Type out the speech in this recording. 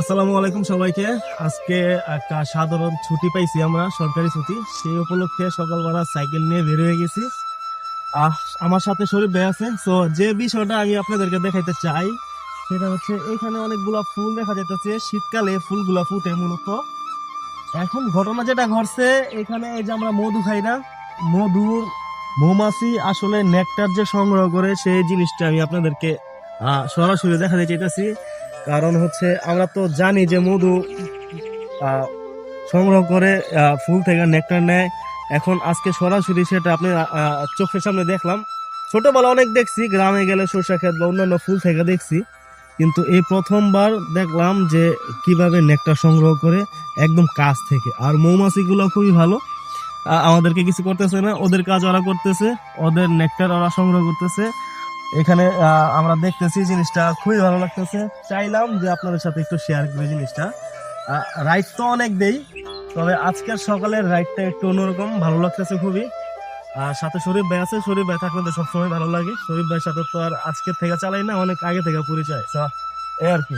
আসসালামু আলাইকুম সবাইকে। আজকে একটা সাধারণ ছুটি পাইছি আমরা সরকারি ছুটি। সেই উপলক্ষে সকালবেলা সাইকেল নিয়ে বের হয়ে গেছি। আহ, আমার সাথে শরীফ ভাই আছে। তো যে বিষয়টা আমি আপনাদেরকে দেখাইতে চাই সেটা হচ্ছে এখানে অনেকগুলা ফুল দেখা যাইতেছে। শীতকালে ফুলগুলা ফুটে মূলত। এখন ঘটনা যেটা ঘটছে এখানে এই যে আমরা মধু খাই না মধুর মৌমাছি আসলে নেকটার যে সংগ্রহ করে সেই জিনিসটা আমি আপনাদেরকে সরাসরি দেখাতে চাইতেছি। কারণ হচ্ছে আমরা তো জানি যে মধু সংগ্রহ করে ফুল থেকে নেকটার নেয়। এখন আজকে সরাসরি সেটা আপনি চোখের সামনে দেখলাম। ছোটবেলা অনেক দেখছি, গ্রামে গেলে সরষা ক্ষেত বা অন্যান্য ফুল থেকে দেখছি। কিন্তু এই প্রথমবার দেখলাম যে কীভাবে নেকটার সংগ্রহ করে একদম কাছ থেকে। আর মৌমাছিগুলো খুবই ভালো। আমাদেরকে কিছু করতেছে না, ওদের কাজ ওরা করতেছে, ওদের নেকটার ওরা সংগ্রহ করতেছে। এখানে আমরা দেখতেছি জিনিসটা খুবই ভালো লাগতেছে। চাইলাম যে আপনাদের সাথে একটু শেয়ার করি জিনিসটা। রাইড তো অনেক দেই, তবে আজকের সকালের রাইডটা একটু অন্যরকম, ভালো লাগতেছে খুবই। আর সাথে শরীফ ভাই আছে, শরীফ ভাই থাকলে তো সবসময় ভালো লাগে। শরীফ ভাইয়ের সাথে তো আর আজকের থেকে চালাই না, অনেক আগে থেকে পরিচয় এ আর কি।